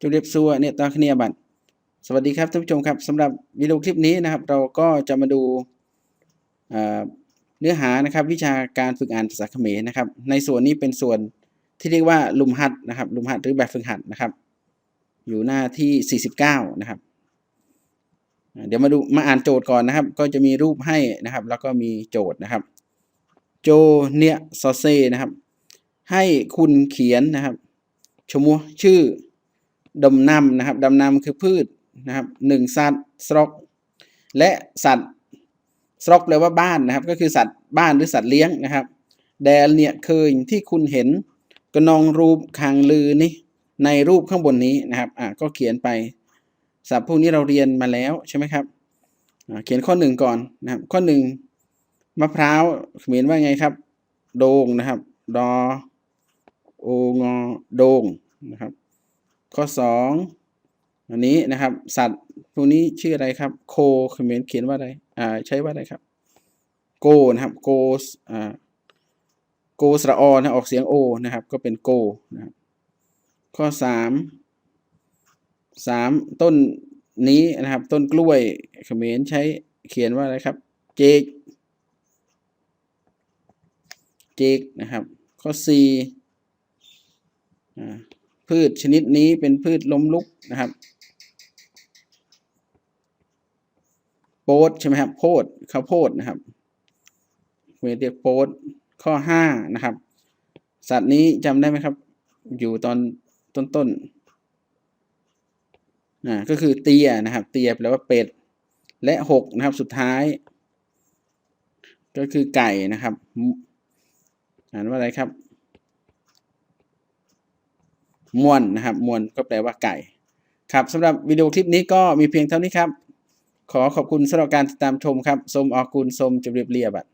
จุดเรียบซัวเนี่ยตาคเนียบัตสวัสดีครับท่านผู้ชมครับสำหรับวิดีโอคลิปนี้นะครับ เราก็จะมาดูเนื้อหานะครับ วิชาการฝึกอ่านภาษาเขมรนะครับ ในส่วนนี้เป็นส่วนที่เรียกว่าลุมหัดนะครับลุมหัดหรือแบบฝึกหัดนะครับ อยู่หน้าที่ 49 นะครับ เดี๋ยวมาดูมาอ่านโจทย์ก่อนนะครับ ก็จะมีรูปให้นะครับ แล้วก็มีโจทย์นะครับ โจเนียซอเซนะครับ ให้คุณเขียนนะครับชมัวชื่อ ดำนำนะครับดำนำคือพืชนะครับหนึ่งสัตว์สรอกและสัตว์สรอกแปลว่าบ้านนะครับ ก็คือสัตว์บ้านหรือสัตว์เลี้ยงนะครับแดลเนี่ยเคยที่คุณเห็นกระนองรูปคางลือนี่ในรูปข้างบนนี้นะครับอ่าก็เขียนไปศัพท์พวกนี้เราเรียนมาแล้วใช่ไหมครับอ่าเขียนข้อหนึ่งก่อนนะครับ ข้อหนึ่งมะพร้าวเขมรว่าไงครับ โดงนะครับ ดอโองอโดงนะครับ ข้อสองอันนี้นะครับ สัตว์พวกนี้ชื่ออะไรครับ โคเขมรเขียนว่าอะไรอ่าใช้ว่าอะไรครับ โกนะครับ โกสอ่าโกสระออนะออกเสียงโอนะครับ ก็เป็นโกนะครับข้อสามสามต้นนี้นะครับ ต้นกล้วยเขมรใช้เขียนว่าอะไรครับ เจกเจกนะครับ ข้อสี่อ่า พืชชนิดนี้เป็นพืชล้มลุกนะครับโพดใช่ไหมครับโพดข้าวโพดนะครับเรียกโพดข้อห้านะครับ สัตว์นี้จำได้ไหมครับ อยู่ตอนต้นๆอ่าก็คือเตียนะครับ เตียแปลว่าเป็ดและหกนะครับสุดท้าย ก็คือไก่นะครับอ่านว่าอะไรครับ มวนนะครับมวนก็แปลว่าไก่ ครับสำหรับวิดีโอคลิปนี้ก็มีเพียงเท่านี้ครับ ขอขอบคุณสำหรับการติดตามชมครับ สมออกุลสมจุบเรียบเรียบัต